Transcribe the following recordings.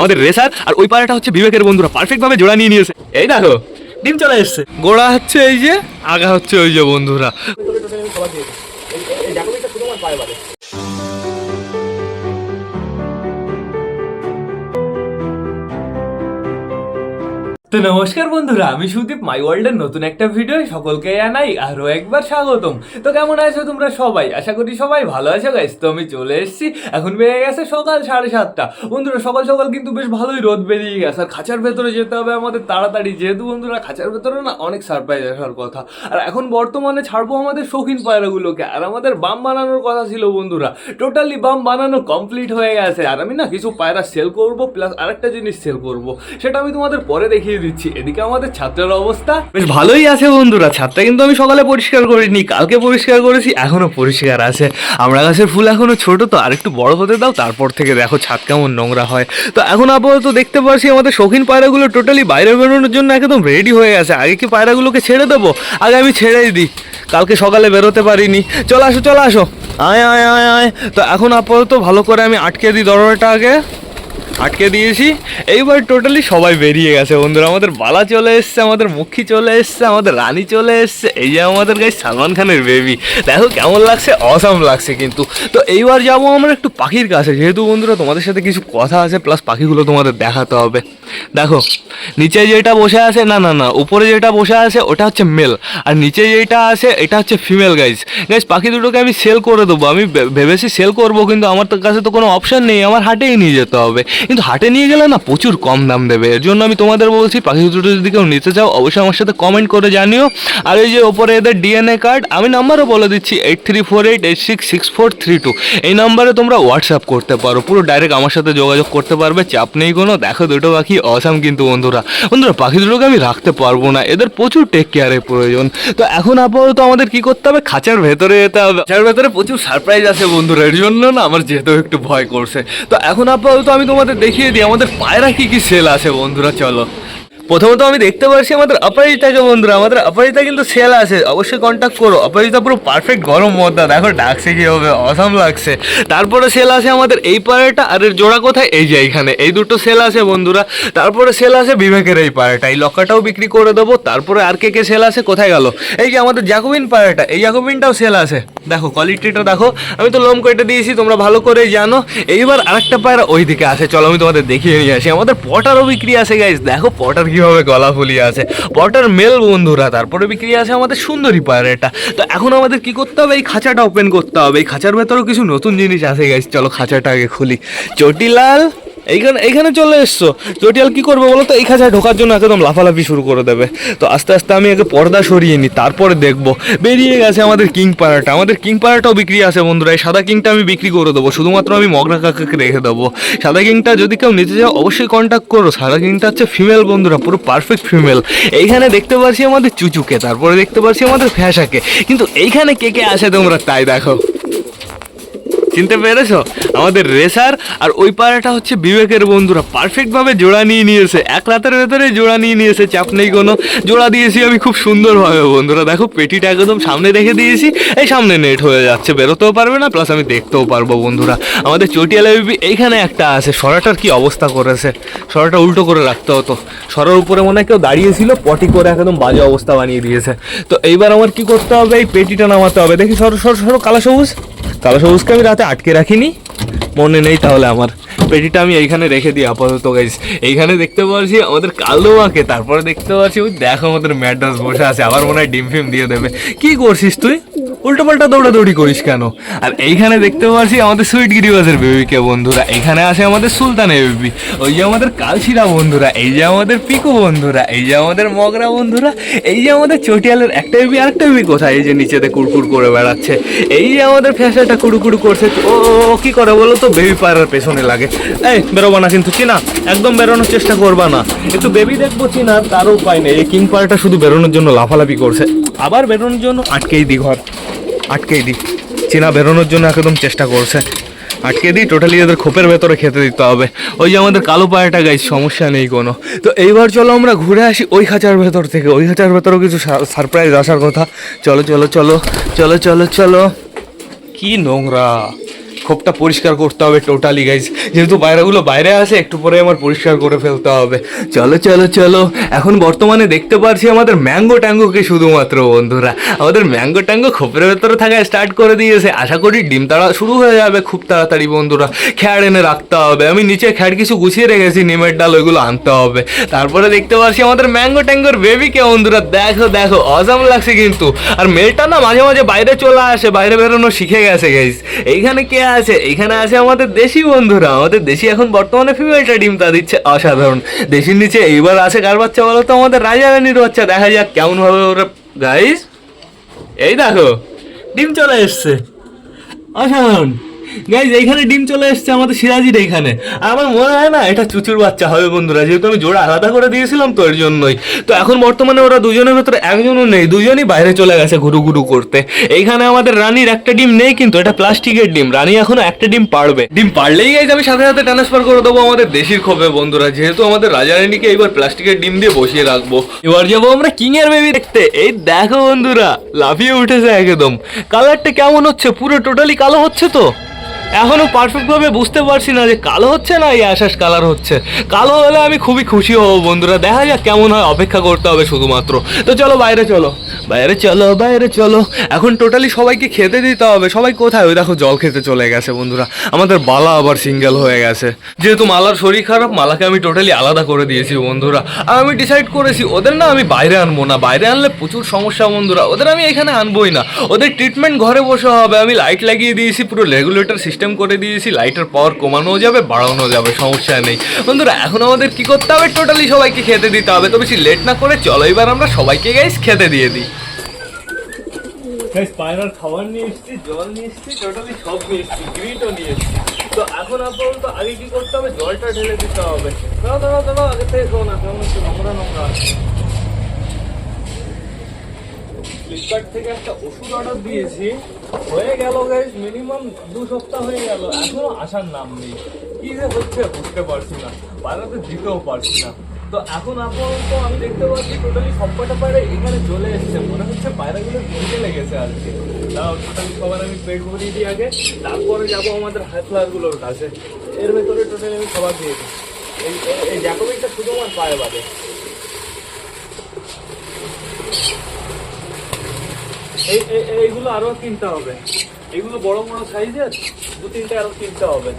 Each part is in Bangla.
আমাদের রেসার আর ওই পাড়াটা হচ্ছে বিবেকের বন্ধুরা পারফেক্ট ভাবে জোড়া নিয়ে নিয়েছে। এই দেখো, ডিম চলে এসছে। গোড়া হচ্ছে এই যে, আগা হচ্ছে ওই যে বন্ধুরা। তো নমস্কার বন্ধুরা, আমি সুদীপ মাই ওয়ার্ল্ডের নতুন একটা ভিডিও সকলকে জানাই আরও একবার স্বাগতম। তো কেমন আছো তোমরা সবাই? আশা করি সবাই ভালো আছো গাইস তো আমি চলে এসেছি, এখন বেড়ে গেছে সকাল সাড়ে সাতটা। বন্ধুরা, সকাল সকাল কিন্তু বেশ ভালোই রোদ বেরিয়ে গেছে। আর খাঁচার ভেতরে যেতে হবে আমাদের তাড়াতাড়ি, যেহেতু বন্ধুরা, খাঁচার ভেতরে না অনেক সারপ্রাইজ আসার কথা। আর এখন বর্তমানে ছাড়বো আমাদের শৌখিন পায়রাগুলোকে। আর আমাদের বাম বানানোর কথা ছিল বন্ধুরা টোটালি বাম বানানো কমপ্লিট হয়ে গেছে। আর আমি না কিছু পায়রা সেল করব প্লাস আরেকটা জিনিস সেল করব। সেটা আমি তোমাদের পরে দেখিয়ে দিচ্ছি। এদিকে আমাদের ছাত্রের অবস্থা বেশ ভালোই আছে বন্ধুরা। ছাদটা কিন্তু আমি সকালে পরিষ্কার করিনি, কালকে পরিষ্কার করেছি, এখনও পরিষ্কার আছে। আমরা গাছের ফুল এখনও ছোট তো, আর একটু বড় হতে দাও, তারপর থেকে দেখো ছাদ কেমন নোংরা হয়। তো এখন আপাতত দেখতে পাচ্ছি আমাদের শৌখিন পায়রাগুলো টোটালি বাইরে বেরোনোর জন্য একদম রেডি হয়ে গেছে আগে কি পায়রাগুলোকে ছেড়ে দেবো? আগে আমি ছেড়েই দিই। কালকে সকালে বেরোতে পারিনি। চলে আসো চলে আসো। আয় আয় আয় আয়। তো এখন আপাতত ভালো করে আমি আটকে দিই দরজাটা আগে আটকে দিয়েছি। এইবার টোটালি সবাই বেরিয়ে গেছে বন্ধুরা। আমাদের বালা চলে এসছে, আমাদের মুখী চলে এসছে, আমাদের রানী চলে এসছে। এই যে আমাদের গাই সালমান খানের বেবি দেখো কেমন লাগছে অসাম লাগছে কিন্তু। তো এইবার যাব আমরা একটু পাখির কাছে। যেহেতু বন্ধুরা তোমাদের সাথে কিছু কথা আছে প্লাস পাখিগুলো তোমাদের দেখাতে হবে। দেখো, নিচে যেটা বসে আছে, না না না, উপরে যেটা বসে আছে, ওটা হচ্ছে মেল আর নিচে যেটা আছে, এটা হচ্ছে ফিমেল গাইজ গাইজ পাখি দুটোকে আমি সেল করে দেবো। আমি ভেবেছি সেল করব, কিন্তু আমার কাছে তো কোনো অপশান নেই। আমার হাটেই নিয়ে যেতে হবে। কিন্তু হাটে নিয়ে গেলে না প্রচুর কম দাম দেবে। এর জন্য আমি তোমাদের বলছি, পাখি দুটো যদি কেউ নিতে চাও, অবশ্যই আমার সাথে কমেন্ট করে জানিও। আর এই যে ওপরে এদের ডিএনএ কার্ড আমি নাম্বারও বলে দিচ্ছি eight three four eight eight six six four three two এই নাম্বারে তোমরা হোয়াটসঅ্যাপ করতে পারো, পুরো ডাইরেক্ট আমার সাথে যোগাযোগ করতে পারবে, চাপ নেই কোনো, দেখো দুটো পাখি অসাম কিন্তু বন্ধুরা। বন্ধুরা, পাখি দুটোকে আমি রাখতে পারব না, এদের প্রচুর টেক কেয়ারের প্রয়োজন। তো এখন আপাতত আমাদের কি করতে হবে? খাঁচার ভেতরে যেতে হবে। খাঁচার ভেতরে প্রচুর সারপ্রাইজ আছে বন্ধুরা, এর জন্য না আমার যেতেও একটু ভয় করছে। তো এখন আপাতত আমি তোমাদের দেখিয়ে দিই আমাদের পায়রা কি কি সেল আছে বন্ধুরা চলো। প্রথমত আমি দেখতে পাচ্ছি আমাদের অপরাজিতাকে বন্ধুরা, আমাদের অপরাজিতা কিন্তু সেল আছে, অবশ্যই কন্ট্যাক্ট করো। অপরাজিতা পুরো পারফেক্ট গরম মদ্দা দেখো ডাকছে কি হবে অসম লাগছে। তারপরে সেল আছে আমাদের এই পায়রাটা আর এর জোড়া কোথায়? এই যে এইখানে, এই দুটো সেল আছে বন্ধুরা। তারপরে সেল আছে বিবেকের এই পায়রাটা এই লক্কাটাও বিক্রি করে দেবো। তারপরে আর কে কে সেল আছে, কোথায় গেল? এই যে আমাদের জ্যাকোবিন পায়রাটা এই জ্যাকোবিনটাও সেল আছে। দেখো কোয়ালিটিটা দেখো, আমি তো লোম কেটে দিয়েছি, তোমরা ভালো করে জানো। এইবার আরেকটা পায়রা ওই দিকে আছে, চলো আমি তোমাদের দেখিয়ে নিয়ে আসি। আমাদের পটারও বিক্রি আছে গাইজ দেখো পটার কীভাবে গলা ফুলিয়ে আছে। পটার মেল বন্ধুরা, তারপরে বিক্রি আছে আমাদের সুন্দরী পায়রাটা। তো এখন আমাদের কি করতে হবে? এই খাঁচাটা ওপেন করতে হবে। এই খাঁচার ভেতরেও কিছু নতুন জিনিস আছে গেছে চলো খাঁচাটা আগে খুলি। চটিলাল এইখানে এইখানে চলে এসছো। চটিয়াল কি করবে বলো তো? এই খাঁচায় ঢোকার জন্য একদম লাফালাফি শুরু করে দেবে। তো আস্তে আস্তে আমি একে পর্দা সরিয়ে নিই, তারপরে দেখব। বেরিয়ে গেছে আমাদের কিং পাড়াটা। আমাদের কিং পাড়াটাও বিক্রি আছে বন্ধুরা। এই সাদা কিংটা আমি বিক্রি করে দেবো। শুধুমাত্র আমি মগরা কাকাকে রেখে দেবো। সাদা কিংটা যদি কেউ নিতে চাও অবশ্যই কন্ট্যাক্ট করো। সাদা কিংটা হচ্ছে ফিমেল বন্ধুরা, পুরো পারফেক্ট ফিমেল এইখানে দেখতে পাচ্ছি আমাদের চুচুকে, তারপরে দেখতে পাচ্ছি আমাদের ফ্যাসাকে কিন্তু এইখানে কে কে আসে তোমরা তাই দেখো। চিনতে পেরেছ? আমাদের রেসার আর ওই পাড়াটা হচ্ছে বিবেকের বন্ধুরা। পারফেক্ট ভাবে জোড়া নিয়ে নিয়েছে। এক রাতের ভেতরে জোড়া নিয়ে নিয়েছে, চাপ নেই কোনো। জোড়া দিয়েছি আমি, খুব সুন্দরভাবে বন্ধুরা। দেখো, পেটিটা একদম সামনে রেখে দিয়েছি। এই সামনে নেট হয়ে যাচ্ছে, বেরোতেও পারবে না প্লাস আমি দেখতেও পারব বন্ধুরা। আমাদের চটিয়ালা বিবি, এইখানে একটা আছে। সরাটার কি অবস্থা করেছে? সরাটা উল্টো করে রাখতে হতো। সরার উপরে মনে হয় কেউ দাঁড়িয়েছিল, পটি করে একদম বাজে অবস্থা বানিয়ে দিয়েছে। তো এইবার আমার কি করতে হবে? এই পেটিটা নামাতে হবে। দেখি, সরো, সর, সরো, কালো সবুজ। কালো সবুজকে আমি রাতে আটকে রাখিনি? মনে নেই তাহলে আমার। পেটিটা আমি এইখানে রেখে দিই, আপাতত গাইস এইখানে দেখতে পাচ্ছি আমাদের কালো মাকে তারপরে দেখতে পাচ্ছি ওই দেখো আমাদের ম্যাডাস বসে আছে, আবার মনে হয় ডিম ফিম দিয়ে দেবে। কি করছিস তুই? উল্টো পাল্টা দৌড়াদৌড়ি করিস কেন? আর এইখানে দেখতে পাচ্ছি আমাদের সুইট গিরিবাজের বেবিকে বন্ধুরা। এখানে আছে আমাদের সুলতানের বেবি ওই যে আমাদের কালশিরা বন্ধুরা, এই যে আমাদের পিকু বন্ধুরা, এই যে আমাদের মগরা বন্ধুরা, এই যে আমাদের চটিয়ালের একটা বেবি আরেকটা বেবি কোথায়? এই যে নিচেতে কুড়কুড় করে বেড়াচ্ছে। এই যে আমাদের ফ্যাশনটা কুড়ুকুড়ু করছে। ও কি করে বলো তো? বেবি পাড়ার পেছনে লাগে। এই, বেরোবা না কিন্তু, চিনা, একদম বেরোনোর চেষ্টা করবা না। একটু বেবি দেখব, চিনা তারও উপায় নেই। এই কিং পাড়াটা শুধু বেরোনোর জন্য লাফালাফি করছে। আবার বেরোনোর জন্য আটকেই দি ঘর আটকেই দিই চেনা বেরোনোর জন্য একদম চেষ্টা করছে। আটকে দিই টোটালি এদের খোপের ভেতরে খেতে দিতে হবে। ওই যে আমাদের কালো পায়াটা গাই সমস্যা নেই কোনো। তো এইবার চলো আমরা ঘুরে আসি ওই খাঁচার ভেতর থেকে। ওই খাঁচার ভেতরেও কিছু সারপ্রাইজ আসার কথা। চলো চলো চলো চলো চলো চলো। কি নোংরা। খোপটা পরিষ্কার করতে হবে টোটালি গাইজ যেহেতু বাইরেগুলো বাইরে আছে, একটু পরে আমার পরিষ্কার করে ফেলতে হবে। চলো চলো চলো। এখন বর্তমানে দেখতে পারছি আমাদের ম্যাঙ্গো ট্যাঙ্গোকে শুধুমাত্র, বন্ধুরা। আমাদের ম্যাঙ্গো ট্যাঙ্গো খোপের ভেতরে থাকা স্টার্ট করে দিয়েছে। আশা করি ডিম তাড়া শুরু হয়ে যাবে খুব তাড়াতাড়ি, বন্ধুরা। খ্যাড় এনে রাখতে হবে। আমি নিচে খ্যাড় কিছু গুছিয়ে রেখেছি, নিমের ডাল ওইগুলো আনতে হবে। তারপরে দেখতে পারছি আমাদের ম্যাঙ্গো ট্যাঙ্গোর বেবিকে বন্ধুরা। দেখো দেখো, অজাম লাগছে কিন্তু। আর মেয়েটা না মাঝে মাঝে বাইরে চলে আসে, বাইরে বেরোনো শিখে গেছে গাইস এইখানে কে আছে, এখানে আছে আমাদের দেশি বন্ধুরা। আমাদের দেশি এখন বর্তমানে ফিমেলটা ডিম তা দিচ্ছে অসাধারণ। দেশির নিচে এইবার আছে কার বাচ্চা বলো তো? আমাদের রাজা রানীর বাচ্চা, দেখা যাক কেমন ভাবে ওরা। গাইস এই দেখো, ডিম চলে এসছে। অসাধারণ। গাইজ এইখানে ডিম চলে এসছে আমাদের সিরাজির এইখানে আমার মনে হয় না, এটা চুচুর বাচ্চা হবে বন্ধুরা, যেহেতু আমি জোড়া আলাদা করে দিয়েছিলাম তো এর জন্যই। তো এখন বর্তমানে ওরা দুজনের ভেতরে একজনও নেই, দুজনই বাইরে চলে গেছে ঘুরু ঘুরু করতে। এইখানে আমাদের রানীর একটা ডিম নেই কিন্তু, এটা প্লাস্টিকের ডিম। রানী এখনও একটা ডিম পারবে। ডিম পারলেই গাইজ আমি সাথে সাথে ট্রান্সফার করে দেবো আমাদের দেশির খোপে বন্ধুরা, যেহেতু আমাদের রাজা রানীকে এবার প্লাস্টিকের ডিম দিয়ে বসিয়ে রাখব। এবার যাব আমরা কিং এর বেবি দেখতে। এই দেখো বন্ধুরা, লাফিয়ে উঠেছে একদম। কালারটা কেমন হচ্ছে? পুরো টোটালি কালো হচ্ছে তো? এখনও পারফেক্ট ভাবে বুঝতে পারছি না যে কালো হচ্ছে না এই আশাস কালার হচ্ছে। কালো হলে আমি খুবই খুশি হব বন্ধুরা। দেখা যাক কেমন হয়, অপেক্ষা করতে হবে শুধুমাত্র। তো চলো বাইরে চলো। বাইরে চলো বাইরে চলো। এখন টোটালি সবাইকে খেতে দিতে হবে। সবাই কোথায়? ওই দেখো জল খেতে চলে গেছে বন্ধুরা। আমাদের বালা আবার সিঙ্গেল হয়ে গেছে। যেহেতু মালার শরীর খারাপ, মালাকে আমি টোটালি আলাদা করে দিয়েছি বন্ধুরা। আর আমি ডিসাইড করেছি, ওদের না আমি বাইরে আনব না। বাইরে আনলে প্রচুর সমস্যা বন্ধুরা। ওদের আমি এখানে আনবোই না। ওদের ট্রিটমেন্ট ঘরে বসে হবে। আমি লাইট লাগিয়ে দিয়েছি, পুরো রেগুলেটর সিস্টেম করে দিয়েছি লাইটের পাওয়ার কমানো যাবে বাড়ানো যাবে, সমস্যা নেই। বন্ধুরা, এখন আমাদের কি করতে হবে? টোটালি সবাইকে খেতে দিতে হবে। তো বেশি লেট না করে চলো, এবার আমরা সবাইকে গাইস খেতে দিয়ে দিই। পায়রার খাবার নিয়ে এসেছি, জল নিয়ে এসেছি টোটালি সব নিয়ে এসেছি গ্রিটও নিয়ে এসেছি। তো এখন আপাতত আগে কি করতে হবে? জলটা ঢেলে দিতে হবে। দাঁড়াও দাঁড়াও দাঁড়াও, আগে থেকে না, কেমন নোংরা নোংরা আছে। ফ্লিপকার্ট থেকে একটা ওষুধ অর্ডার দিয়েছি। হয়ে গেল গাইস মিনিমাম দু সপ্তাহ হয়ে গেল। এখনও আসার নাম নেই। কি যে হচ্ছে বুঝতে পারছি না। বাইরেতে দিতেও পারছি না। তো এখন আপাতত আমি দেখতে পাচ্ছি টোটালি সবকটা পায়রা এখানে চলে এসেছে। মনে হচ্ছে পায়রাগুলো ঘুরতে লেগেছে আর কি। তাও টোটালি সবার আমি পেট ভরিয়ে দিই আগে। তারপরে যাব আমাদের হাই ফ্লাওয়ারগুলোর কাছে। এর ভেতরে টোটালি আমি খাবার দিয়ে দিই। এই জ্যাকোবিকটা শুধু আমার পায়ে বাদে। এই, এই- এইগুলো আরও কিনতে হবে। এগুলো বড় বড় সাইজের, দু তিনটে আরও কিনতে হবে।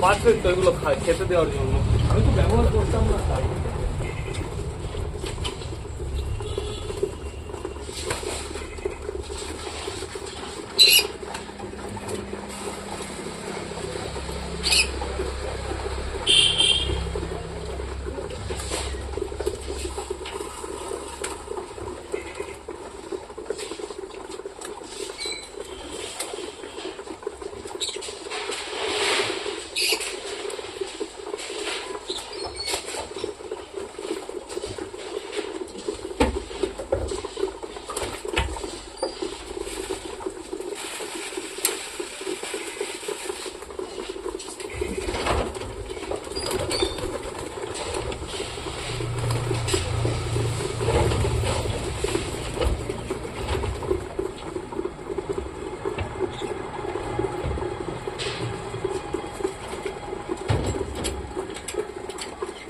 পারফেক্ট এগুলো খেতে দেওয়ার জন্য। আমি তো ব্যবহার করতাম না তাই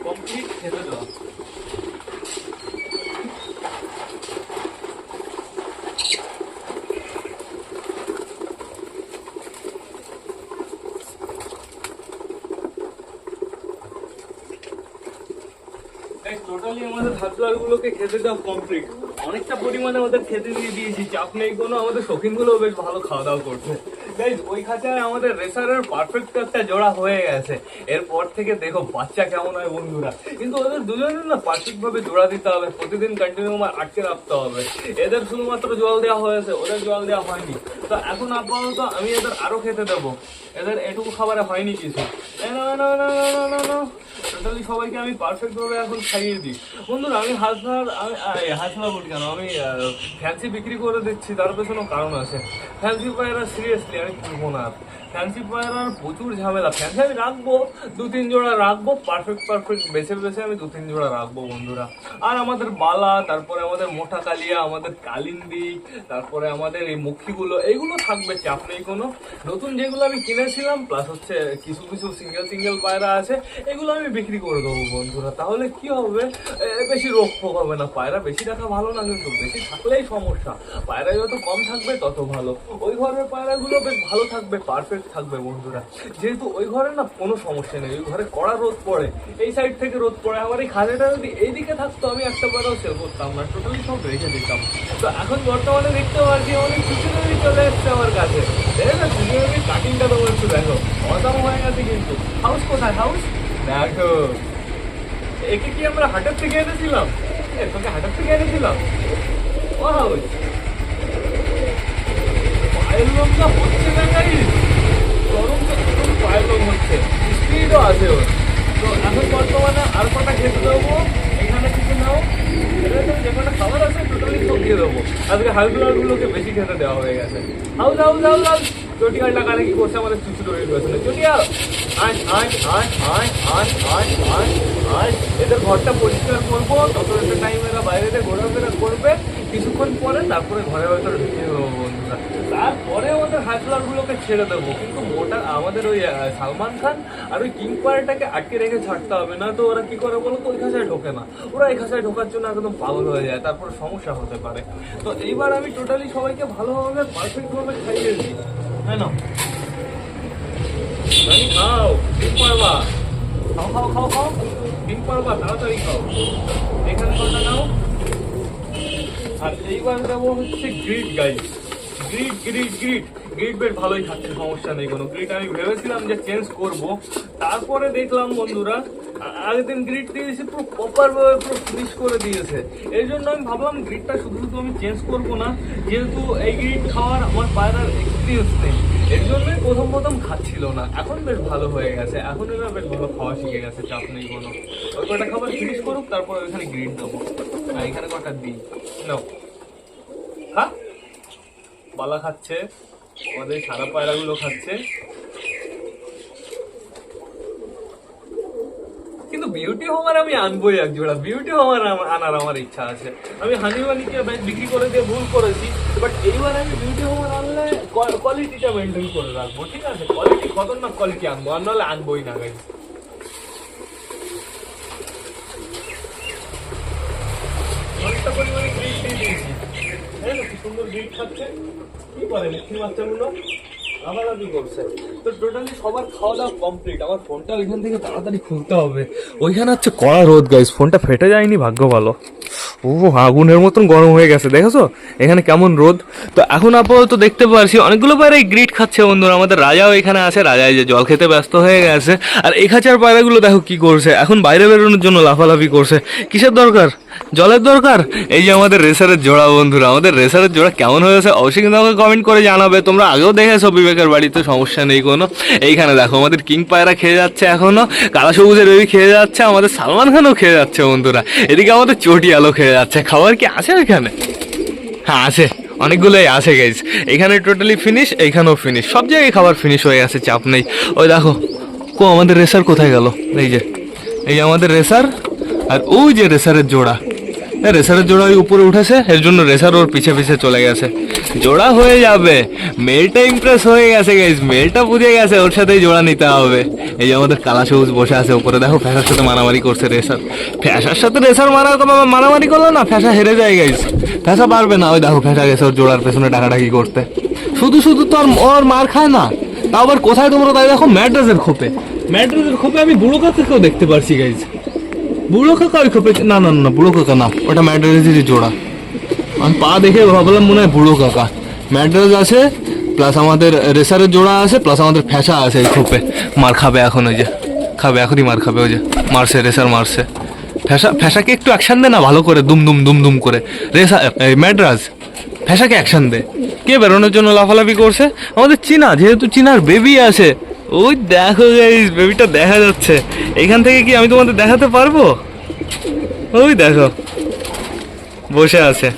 কমপ্লিট খেতে দেওয়া টোটালি খেতে দেওয়া কমপ্লিট অনেকটা পরিমাণে ওদের খেতে দিয়ে দিয়েছি। চাপ নেই কোনো, আমাদের শৌখিনগুলো বেশ ভালো খাওয়া দাওয়া করছে। গাইজ ওই খাঁচায় আমাদের রেসারের পারফেক্ট একটা জোড়া হয়ে গেছে। এরপর থেকে দেখো বাচ্চা কেমন হয় বন্ধুরা। কিন্তু ওদের দুজনের না পারফেক্ট ভাবে জোড়া দিতে হবে। প্রতিদিন কন্টিনিউ আমার আটকে রাখতে হবে। এদের শুধুমাত্র জল দেওয়া হয়েছে, ওদের জল দেওয়া হয়নি। তো এখন আপাতত আমি এদের আরও খেতে দেবো। এদের এটুকু খাবারে হয়নি কিছু। টোটালি সবাইকে আমি পারফেক্টভাবে এখন খাইয়ে দিই। বন্ধুরা, আমি হাসনার আমি হাসনা বলি কেন? আমি ফ্যান্সি বিক্রি করে দিচ্ছি, তার পেছনেও কারণ আছে। ফ্যান্সি পায়রা সিরিয়াসলি আমি কিনবো না। ফ্যান্সি পায়রার প্রচুর ঝামেলা। ফ্যান্সি আমি রাখব, দু, তিন জোড়া রাখব পারফেক্ট পারফেক্ট বেছে বেছে আমি দু, তিন জোড়া রাখব বন্ধুরা। আর আমাদের বালা, তারপরে আমাদের মোটা কালিয়া, আমাদের কালিন্দি, তারপরে আমাদের এই মুখিগুলো এইগুলো থাকবে চাপ নেই কোনো। নতুন যেগুলো আমি কিনেছিলাম প্লাস হচ্ছে কিছু কিছু সিঙ্গেল সিঙ্গেল পায়রা আছে, এগুলো আমি বিক্রি করে দেবো বন্ধুরা। তাহলে কি হবে? বেশি রোগ হবে না। পায়রা বেশি রাখা ভালো না কিন্তু, বেশি থাকলেই সমস্যা। পায়রা যত কম থাকবে, তত ভালো। ওই ঘরের পায়রাগুলো বেশ ভালো থাকবে পারফেক্ট থাকবে বন্ধুরা। যেহেতু ওই ঘরে না কোনো সমস্যা নেই, ওই ঘরে কড়া রোদ পড়ে, এই সাইড থেকে রোদ পড়ে আমার এই খাজাটা যদি এইদিকে থাকতো, আমি একটা পায়রাও সেল করতাম না টোটালি সব রেখে দিতাম। তো এখন বর্তমানে দেখতে পাচ্ছি অনেক কিছু চলে এসছে আমার কাছে। দেখো না কাটিংটা তোমার একটু দেখো অদাম হয়ে গেছে কিন্তু। হাউস কোথায় হাউস দেখো। একে কি আমরা হাটের থেকে এনেছিলাম? তোকে হাটের থেকে এনেছিলাম? ও হাউস পায়ের লোমটা হচ্ছে না গাই গরম তো একদম হচ্ছে। স্পিডও আছে ওর। তো এখন বর্তমানে আর কটা খেতে দেবো? এখানে কিছু নাও। যে কটা খাবার আছে টোটালি সব দেবো। আজকে হালগুলোকে বেশি খেতে দেওয়া হয়ে গেছে। হাউস হাউস হাউস হাউস চটিয়াল টাকা নাকি করছে আমাদের চুচু দড়ির পেছনে চটিয়াল! আয় আয় আয় আয় আয় আয় আয় আয়। এদের ঘরটা পরিষ্কার করব। তত একটা টাইম এরা বাইরেতে ঘোরাফেরা করবে। কিছুক্ষণ পরে তারপরে ঘরের ভেতরে ঢুকে দেবো বন্ধুরা। তারপরে আমাদের হাইফ্লার গুলোকে ছেড়ে দেবো। কিন্তু মোটা আমাদের ওই সালমান খান আর ওই কিং পায়ারটাকে আটকে রেখে ছাড়তে হবে। না তো ওরা কি করে বলো তো, ওই খাঁচায় ঢোকে না। ওরা এই খাঁচায় ঢোকার জন্য একদম পাগল হয়ে যায়। তারপর সমস্যা হতে পারে। তো এইবার আমি টোটালি সবাইকে ভালোভাবে পারফেক্ট ভাবে খাইয়ে দিই। হ্যাঁ না? খাও ডিম পারবা খাও খাও খাও খাও। ডিম পারবা তাড়াতাড়ি খাও। এখানে কটা নাও? আর এইবার দেবো হচ্ছে গ্রিড গাইড গ্রিড গ্রিড গ্রিড গ্রিড বেশ ভালোই খাচ্ছে, সমস্যা নেই কোনো। গ্রিড আমি ভেবেছিলাম যে চেঞ্জ করব। তারপরে দেখলাম বন্ধুরা আগের দিন গ্রিড দিয়েছে পুরো প্রপার ভাবে পুরো ফিনিশ করে দিয়েছে। এই জন্য আমি ভাবলাম গ্রিডটা শুধু শুধু আমি চেঞ্জ করব না, যেহেতু এই গ্রিড খাওয়ার আমার পায়রার এক্সপিরিয়েন্স নেই। এর জন্যই প্রথম প্রথম খাচ্ছিল না। এখন বেশ ভালো হয়ে গেছে। এখন এরা বেশ ভালো খাওয়া শিখে গেছে, চাপ নেই কোনো। ওই কটা খাবার ফিনিশ করুক, তারপর ওইখানে গ্রিড দেবো। এখানে কটা দিই? নাও। খা বালা খাচ্ছে। আমাদের সারা পায়রাগুলো খাচ্ছে। কিন্তু বিউটি আমি আনবোই এক জোড়া। বিউটি আনার আমার ইচ্ছা আছে। আমি বিক্রি করে দিয়ে ভুল করেছি বাট এইবার আমি বিউটি আনলে কোয়ালিটিটা মেনটেন করে রাখব, ঠিক আছে? কোয়ালিটি খতরনাক কোয়ালিটি আনব, আর নাহলে আনবোই না গাইজ পরিমাণে করছে। তো টোটালি সবার খাওয়া দাওয়া কমপ্লিট আমার ফোনটা ওইখান থেকে তাড়াতাড়ি খুলতে হবে। ওইখানে হচ্ছে কড়া রোদ গাইস ফোনটা ফেটে যায়নি, ভাগ্য ভালো। ও আগুনের মতন গরম হয়ে গেছে, দেখেছ? এখানে কেমন রোদ। তো এখন আপাতত দেখতে পারছি, অনেকগুলো পায়রা গ্রিট খাচ্ছে বন্ধুরা, আমাদের রাজাও এখানে আছে রাজা যে জল খেতে ব্যস্ত হয়ে গেছে। আর এই খাঁচার পায়রাগুলো দেখো কি করছে, এখন বাইরে বেরোনোর জন্য লাফালাফি করছে। কিসের দরকার? জলের দরকার? এই যে আমাদের রেসারের জোড়া বন্ধুরা, আমাদের রেসারের জোড়া কেমন হয়েছে অবশ্যই কিন্তু আমাকে কমেন্ট করে জানাবে, তোমরা আগেও দেখেছ বিবেকের বাড়িতে, সমস্যা নেই কোনো। এইখানে দেখো, আমাদের কিং পায়রা খেয়ে যাচ্ছে এখনও, কালা সবুজের বেবি খেয়ে যাচ্ছে, আমাদের সালমান খানও খেয়ে যাচ্ছে বন্ধুরা। এদিকে আমাদের চটি আলো খেয়ে যাচ্ছে। খাবার কি আছে এখানে? হ্যাঁ আছে। অনেকগুলোই আছে গাইজ এখানে টোটালি ফিনিশ এইখানেও ফিনিশ সব জায়গায় খাবার ফিনিশ হয়ে গেছে, চাপ নেই। ওই দেখো, কো, আমাদের রেসার কোথায় গেল? এই যে, এই আমাদের রেসার আর ওই যে রেসারের জোড়া। রেসারের জোড়া ওই উপরে উঠেছে, এর জন্য রেসার ওর পিছে পিছে চলে গেছে। জোড়া হয়ে যাবে। মেলটা ইমপ্রেস হয়ে গেছে গাইজ মেলটা বুঝে গেছে, ওর সাথেই জোড়া নিতে হবে। এই যে আমাদের কালা সবুজ বসে আছে উপরে, দেখো ফ্যাসার সাথে মারামারি করছে রেসার। ফ্যাসার সাথে রেসার মারা মারামারি করল না? ফ্যাসা হেরে যায় গাইজ ফ্যাসা পারবে না। ওই দেখো ফ্যাসা গেছে ওর জোড়ার পেছনে টাকাটাকি করতে। শুধু শুধু তো আর ওর মার খায় না। তা আবার কোথায় তোমরা তাই দেখো? ম্যাড্রাসের খোপে। ম্যাড্রাসের খোপে আমি বুড়ো কাকাকেও দেখতে পারছি গাইজ বুড়ো কাকা ওই খোপে? না না না বুড়ো কাকা না, ওটা ম্যাড্রাসেরই জোড়া। আমি পা দেখে ভাবলাম মনে হয় বুড়ো কাকা ম্যাড্রাস আছে প্লাস আমাদের রেসারের জোড়া আছে প্লাস আমাদের ফ্যাসা আছে এই খোপে। মার খাবে এখন ওই যে, খাবে, এখনই মার খাবে ওই যে, মারছে, রেসার মারছে। ফ্যাসা, ফ্যাসাকে একটু অ্যাকশন দে না, ভালো করে, দুম দুম দুম দুম করে। রেসা, এই ম্যাড্রাস ফ্যাসাকে অ্যাকশন দে। কে বেরোনোর জন্য লাফালাফি করছে? আমাদের চীনা, যেহেতু চীনার বেবি আছে ওই দেখো এই বেবিটা দেখা যাচ্ছে। এখান থেকে কি আমি তোমাদের দেখাতে পারব? ওই দেখো, বসে আছে।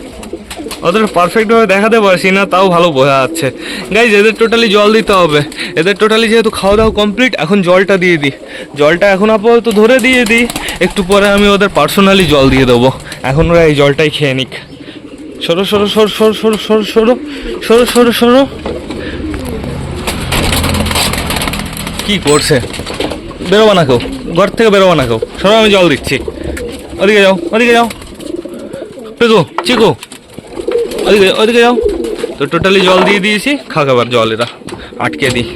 অতটা পারফেক্টভাবে দেখাতে পারছি না, তাও ভালো বোঝা যাচ্ছে। গাইজ এদের টোটালি জল দিতে হবে। এদের টোটালি যেহেতু খাওয়া দাওয়া কমপ্লিট এখন জলটা দিয়ে দিই। জলটা এখন আপাতত ধরে দিয়ে দিই। একটু পরে আমি ওদের পার্সোনালি জল দিয়ে দেবো। এখন ওরা এই জলটাই খেয়ে নিক। সরো সরো সরো সরো সরো সরো সরো সরো সরো সরো। কি করছে? বেরোবা না কেউ। ঘর থেকে বেরোবা না কেউ। সবাই আমি জল দিচ্ছি। ওদিকে যাও ওদিকে যাও। পেকো, চিকো। ওদিকে ওদিকে যাও। তো টোটালি জল দিয়ে দিয়েছি। খাবার জল এরা। আটকে দিই।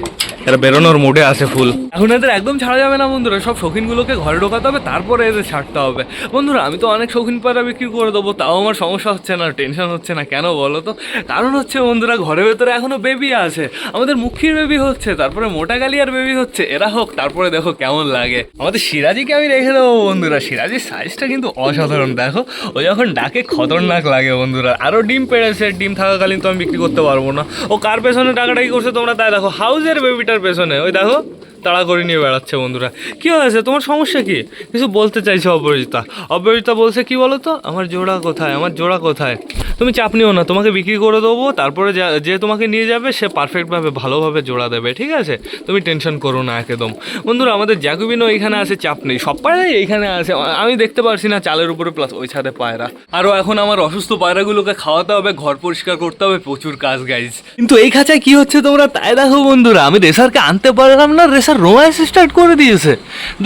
এরা বেরোনোর মুডে আছে ফুল এখন এদের একদম ছাড়া যাবে না বন্ধুরা, সব শৌখিনগুলোকে ঘরে ঢোকাতে হবে, তারপরে এদের ছাড়তে হবে। বন্ধুরা, আমি তো অনেক শৌখিন পায়রা বিক্রি করে দেবো, তাও আমার সমস্যা হচ্ছে না টেনশন হচ্ছে না, কেন বলো তো? কারণ হচ্ছে বন্ধুরা, ঘরের ভেতরে এখনও বেবি আছে। আমাদের মুখির বেবি হচ্ছে, তারপরে মোটা গালিয়ার বেবি হচ্ছে, এরা হোক, তারপরে দেখো কেমন লাগে। আমাদের সিরাজিকে আমি রেখে দেবো বন্ধুরা সিরাজির সাইজটা কিন্তু অসাধারণ, দেখো। ও যখন ডাকে খতরনাক লাগে বন্ধুরা আরও ডিম পেড়েছে, ডিম থাকাকালীন তো আমি বিক্রি করতে পারব না। ও কার পেছনে টাকাটা কি করছে তোমরা তাই দেখো হাউজের বেবিটার পেছনে। ওই দেখো, তাড়া করে নিয়ে বেড়াচ্ছে বন্ধুরা। কি হয়েছে? তোমার সমস্যা কি? কিছু বলতে চাইছে অপরাজিতা অপরাজিতা বলছে কি বলো তো আমার জোড়া কোথায়? আমার জোড়া কোথায়? তুমি চাপ নিও না, তোমাকে বিক্রি করে দেবো। তারপরে যে তোমাকে নিয়ে যাবে, সে পারফেক্টভাবে ভালোভাবে জোড়া দেবে, ঠিক আছে? তুমি টেনশন করো না, একদম। বন্ধুরা, আমাদের জ্যাকুবিনও এখানে আছে, চাপ নেই। সব পায়রাই এইখানে আছে। আমি দেখতে পারছি না চালের উপরে প্লাস ওই ছাদে পায়রা। আরও এখন আমার অসুস্থ পায়রাগুলোকে খাওয়াতে হবে, ঘর পরিষ্কার করতে হবে, প্রচুর কাজ গাইজ কিন্তু এই খাঁচায় কি হচ্ছে তোমরা তাই দেখো বন্ধুরা। আমি রেসারকে আনতে পারলাম না, রেসার রোম্যান্স স্টার্ট করে দিয়েছে।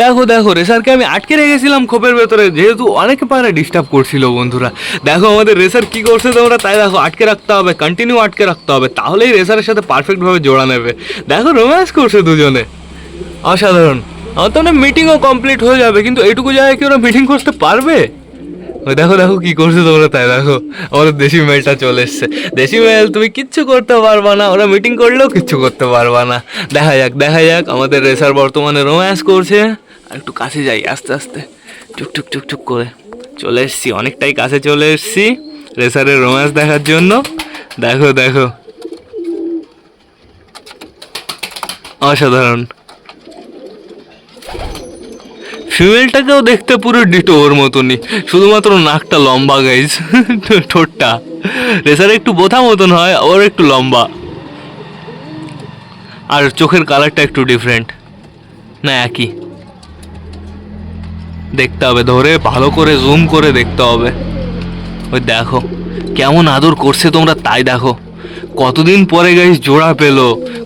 দেখো দেখো, রেসারকে আমি আটকে রেখেছিলাম খোপের ভেতরে, যেহেতু অনেকে পায়রা ডিস্টার্ব করছিল বন্ধুরা। দেখো, আমাদের রেসার কি করছে তোমরা, তাই দেখো, আটকে রাখতে হবে কন্টিনিউ আটকে রাখতে হবে, তাহলেই রেসারের সাথে পারফেক্টভাবে জোড়া নেবে। দেখো রোম্যান্স করছে দুজনে। অসাধারণ। আমার তো মিটিংও কমপ্লিট হয়ে যাবে, কিন্তু এটুকু জায়গায় কি ওরা মিটিং করতে পারবে? দেখো দেখো কি করছে তোমরা তাই দেখো। আমাদের দেশি মেলটা চলে এসছে। দেশি মেল তুমি কিচ্ছু করতে পারবা না। ওরা মিটিং করলেও কিচ্ছু করতে পারবা না। দেখা যাক দেখা যাক। আমাদের রেসার বর্তমানে রোম্যান্স করছে। আর একটু কাছে যাই, আস্তে আস্তে। টুক টুক টুক টুক করে চলে এসছি। অনেকটাই কাছে চলে এসছি রেসারের রোম্যান্স দেখার জন্য। দেখো দেখো। অসাধারণ। ফিমেলটাকেও দেখতে পুরো ডিটো ওর মতনই। শুধুমাত্র নাকটা লম্বা গাইজ ঠোঁটটা। রেসার একটু বোথা মতন হয়, ওর একটু লম্বা। আর চোখের কালারটা একটু ডিফারেন্ট না, একই। দেখতে হবে, ধরে ভালো করে জুম করে দেখতে হবে। ওই দেখো, কেমন আদর করছে তোমরা, তাই দেখো। কতদিন পরে গাইস জোড়া পেল?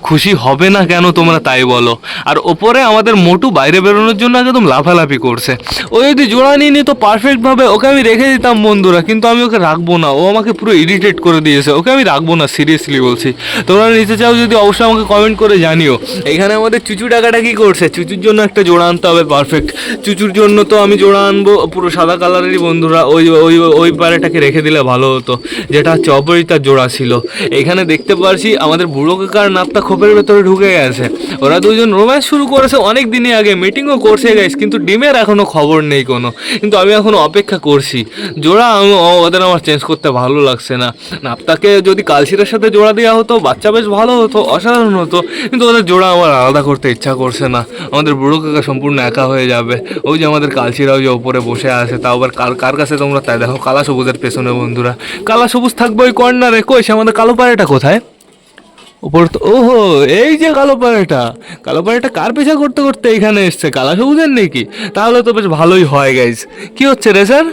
খুশি হবে না কেন তোমরা তাই বলো? আর ওপরে আমাদের মোটু বাইরে বেরোনোর জন্য একদম লাফালাফি করছে। ও যদি জোড়া নিয়ে নিত পারফেক্টভাবে ওকে আমি রেখে দিতাম বন্ধুরা, কিন্তু আমি ওকে রাখব না। ও আমাকে পুরো ইরিটেট করে দিয়েছে। ওকে আমি রাখব না সিরিয়াসলি বলছি। তোমরা নিতে চাও যদি অবশ্যই আমাকে কমেন্ট করে জানিও। এখানে আমাদের চুচু টাকাটা কি করছে? চুচুর জন্য একটা জোড়া আনতে হবে পারফেক্ট চুচুর জন্য তো আমি জোড়া আনব, পুরো সাদা কালারেরই বন্ধুরা। ওই ওই ওই পাড়াটাকে রেখে দিলে ভালো হতো, যেটা হচ্ছে অপরিতার জোড়া ছিল। এখানে দেখতে পারছি আমাদের বুড়ো কাকার নাপটা খোপের ভেতরে ঢুকে গেছে। ওরা দুজন রোম্যান্স শুরু করেছে অনেক দিনই আগে মিটিংও করছে গাইস কিন্তু ডিমের এখনও খবর নেই কোনো। কিন্তু আমি এখনও অপেক্ষা করছি। জোড়া আমি ওদের আমার চেঞ্জ করতে ভালো লাগছে না। নাপটাকে যদি কালশিরের সাথে জোড়া দেওয়া হতো, বাচ্চা বেশ ভালো হতো, অসাধারণ হতো, কিন্তু ওদের জোড়া আমার আলাদা করতে ইচ্ছা করছে না। আমাদের বুড়ো কাকা সম্পূর্ণ একা হয়ে যাবে। ওই যে আমাদের কালশিরাও যে ওপরে বসে আছে তাও আবার কার কার কাছে তোমরা তাই দেখো? কালা সবুজের পেছনে বন্ধুরা। কালা সবুজ থাকবে ওই কর্নারে কই সে আমাদের কালো পাড়াটা কোথায়? ওপর তো ওহো, এই যে কালো পাড়াটা কালো পাড়াটা কার পেছা করতে করতে এখানে এসছে? কালা সবুজের নাকি? তাহলে তো বেশ ভালোই হয় গাইজ কি হচ্ছে রে স্যার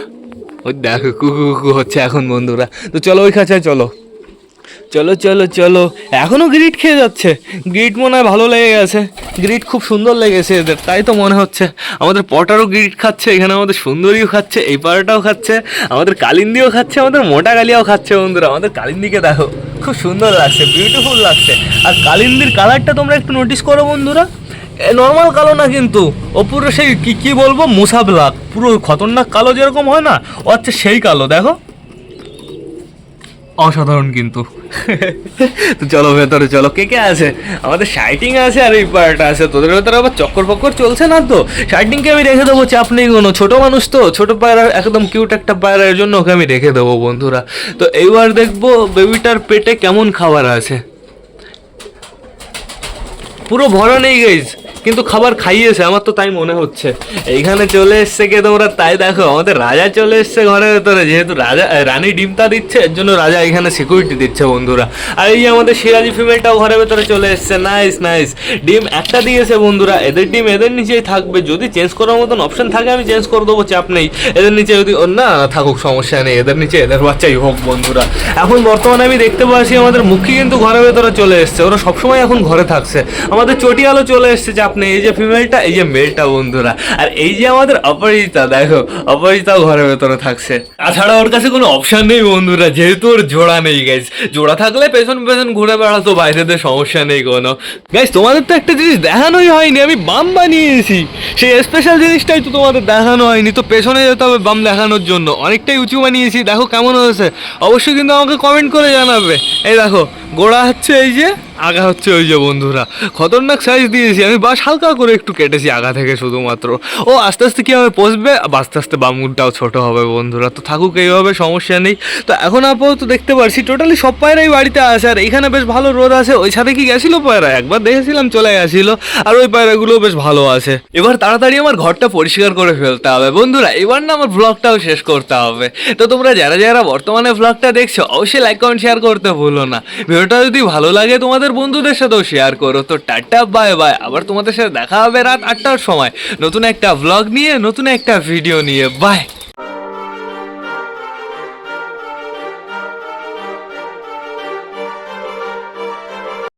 ওই দেখো, কুকু কুকু হচ্ছে এখন বন্ধুরা। তো চলো ওই খাঁচায় চলো। চলো চলো চলো। এখনও গ্রিট খেয়ে যাচ্ছে। গ্রিট মনে হয় ভালো লেগে গেছে। গ্রিট খুব সুন্দর লেগেছে এদের, তাই তো মনে হচ্ছে। আমাদের পটারও গ্রিট খাচ্ছে, এখানে আমাদের সুন্দরীও খাচ্ছে, এই পাড়াটাও খাচ্ছে, আমাদের কালিন্দিও খাচ্ছে, আমাদের মোটা গালিয়াও খাচ্ছে বন্ধুরা। আমাদের কালিন্দিকে দেখো। খুব সুন্দর লাগছে বিউটিফুল লাগছে। আর কালিন্দির কালারটা তোমরা একটু নোটিস করো বন্ধুরা। নর্মাল কালো না কিন্তু, ওপুরে সেই কী কী বলব, মুসা পুরো খতরনাক কালো যেরকম হয় না ও হচ্ছে সেই কালো, দেখো। অসাধারণ কিন্তু। তো চলো ভেতরে, চলো। কে কে আছে? আমাদের শাইটিং আছে আর এই পার্টটা আছে। তোদের ভেতরে আবার চক্কর ফক্কর চলছে না তো? শাইটিংকে আমি রেখে দেবো, চাপ নেই কোনো। ছোটো মানুষ তো, ছোটো পায়রা, একদম কিউট একটা পায়রার জন্য ওকে আমি রেখে দেবো বন্ধুরা। তো এইবার দেখব বেবিটার পেটে কেমন খাবার আছে। পুরো ভরা নেই গেছ কিন্তু খাবার খাইয়েছে, আমার তো তাই মনে হচ্ছে। এইখানে চলে এসছে কে তোমরা? তাই দেখো, আমাদের রাজা চলে এসছে ঘরের ভেতরে। যেহেতু রাজা রানী ডিমটা দিচ্ছে, এর জন্য রাজা এখানে সিকিউরিটি দিচ্ছে বন্ধুরা। আর এই যে আমাদের সিরাজি ফিমেলটাও ঘরের ভেতরে চলে এসছে। নাইস নাইস ডিম একটা দিয়েছে বন্ধুরা। এদের ডিম এদের নিচেই থাকবে। যদি চেঞ্জ করার মতন অপশন থাকে, আমি চেঞ্জ করে দেবো, চাপ নেই। এদের নিচে যদি না থাকুক, সমস্যা নেই। এদের নিচে এদের বাচ্চাই হোক বন্ধুরা। এখন বর্তমানে আমি দেখতে পাচ্ছি, আমাদের মুখী কিন্তু ঘরের ভেতরে চলে এসছে। ওরা সবসময় এখন ঘরে থাকছে। আমাদের চটিয়ালো চলে এসছে চাপ নেই এই যে ফিমেলটা এই যে মেলটা বন্ধুরা। আর এই যে আমাদের অপরাজিতা দেখো অপরাজিতাও ঘরের ভেতরে থাকছে। তাছাড়া ওর কাছে কোনো অপশন নেই বন্ধুরা, যেহেতু ওর জোড়া নেই গাইজ জোড়া থাকলে পেছন পেছন ঘুরে বেড়াতো বাইরেতে সমস্যা নেই কোনো। গাইজ তোমাদের তো একটা জিনিস দেখানোই হয়নি, আমি বাম বানিয়েছি। সেই স্পেশাল জিনিসটাই তো তোমাদের দেখানো হয়নি, তো পেছনে যেতে হবে বাম দেখানোর জন্য। অনেকটাই উঁচু বানিয়েছি, দেখো কেমন হয়েছে। অবশ্যই কিন্তু আমাকে কমেন্ট করে জানাবে। এই দেখো, গোড়া হচ্ছে এই যে, আগা হচ্ছে ওই যে বন্ধুরা। খতরনাক সাইজ দিয়েছি, আমি বাস হালকা করে একটু কেটেছি আগা থেকে শুধুমাত্র। ও আস্তে আস্তে কীভাবে পচবে? আস্তে আস্তে বামুনটাও ছোট হবে বন্ধুরা। তো থাকুক, এইভাবে সমস্যা নেই। তো এখন আপাতত দেখতে পারছি, টোটালি সব পায়রাই বাড়িতে আছে। আর এখানে বেশ ভালো রোদ আছে। ওই সাথে কি গেছিল পায়রা? একবার দেখেছিলাম, চলে গেছিল। আর ওই পায়রাগুলো বেশ ভালো আছে। এবার তাড়াতাড়ি আমার ঘরটা পরিষ্কার করে ফেলতে হবে বন্ধুরা। এবার না আমার ব্লগটাও শেষ করতে হবে। তো তোমরা যারা যারা বর্তমানে ব্লগটা দেখছ, অবশ্যই লাইক কমেন্ট শেয়ার করতে ভুলো না। ভিডিওটা যদি ভালো লাগে, তোমাদের বন্ধুদের সাথেও শেয়ার করো। তো টাটা বাই বাই আবার তোমাদের সাথে দেখা হবে রাত আটটার সময়। নতুন একটা ব্লগ নিয়ে, নতুন একটা ভিডিও নিয়ে। বাই